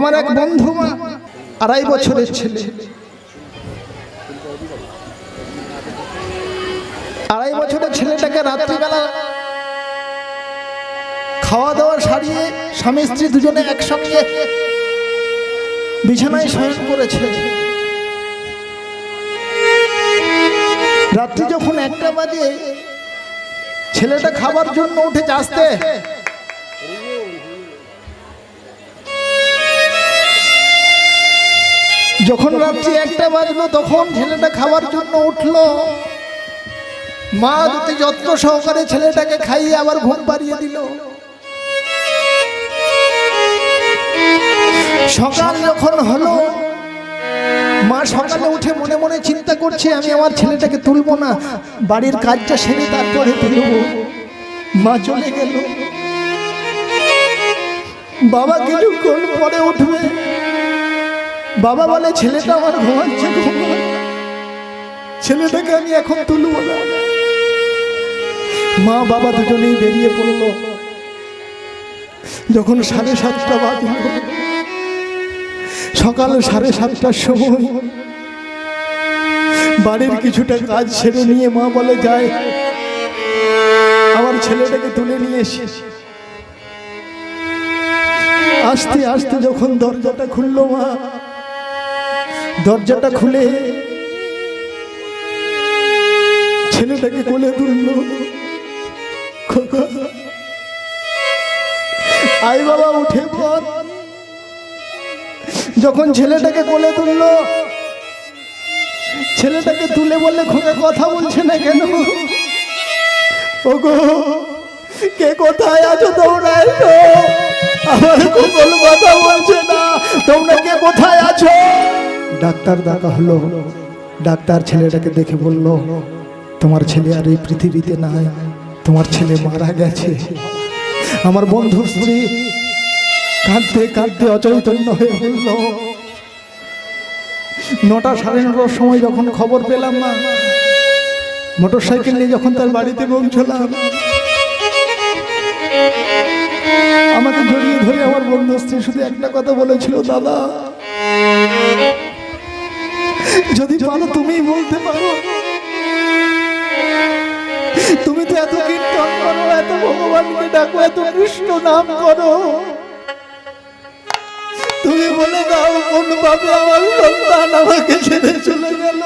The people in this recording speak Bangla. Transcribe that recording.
আমার এক বন্ধু মা, আড়াই বছরের ছেলে। আড়াই বছরের ছেলেটাকে রাত্রিবেলা খাওয়া দাওয়া সারিয়ে স্বামী স্ত্রী দুজনে একসঙ্গে বিছানায় শয়ন করেছে। রাত্রি যখন একটা বাজে, ছেলেটা খাবার জন্য উঠে আসতে। যখন রাত্রি একটা বাজলো তখন ছেলেটা খাবার জন্য উঠল। মা দুটি যত্ন সহকারে ছেলেটাকে খাইয়ে আবার ঘুম পাড়িয়ে দিল। সকাল যখন হলো মা সকালে উঠে মনে মনে চিন্তা করছে আমি আমার ছেলেটাকে তুলবো না বাড়ির কাজটা সেরে তারপরে তুলব। মা চলে গেল। বাবা কিছুক্ষণ পরে উঠবে। বাবা বলে, ছেলেটা আমার ঘুমাচ্ছে ছেলেটাকে আমি এখন তুলব না। মা বাবা দুজনেই বেরিয়ে পড়ল। যখন সাড়ে সাতটা বাজল, সকাল সাড়ে সাতটার সময় বাড়ির কিছুটা কাজ ছেড়ে নিয়ে মা বলে, যায়, আমার ছেলেটাকে তুলে নিয়ে এসে। আস্তে আস্তে যখন দরজাটা খুললো মা দরজাটা খুলে। ছেলেটাকে কোলে তুললো। আই বাবা, উঠে পর যখন ছেলেটাকে কোলে তুললো, ছেলেটাকে তুলে বললে খোকা কথা বলছে না কেন? ওগো, কে কোথায় আছো তোমরা? ডাক্তার ডাকা হলো। ডাক্তার ছেলেটাকে দেখে বলল, তোমার ছেলে আর এই পৃথিবীতে নাই, তোমার ছেলে মারা গেছে। আমার বন্ধুর স্ত্রী কাঁদতে কাঁদতে অচৈতন্য হয়ে বলল, নটা সাড়ে নটার সময় যখন খবর পেলাম না মোটর সাইকেল নিয়ে যখন তার বাড়িতে পৌঁছলাম, আমাকে জড়িয়ে ধরে আমার বন্ধু স্ত্রী শুধু একটা কথা বলেছিল, দাদা যদি পারো তুমি বলতে পারো। তুমি তো এত কীর্তন করো, এত ভগবানকে ডাকো, এত কৃষ্ণ নাম করো। তুমি বলে দাও, কোন বাবা আমার সন্তান আমাকে ছেড়ে চলে গেল।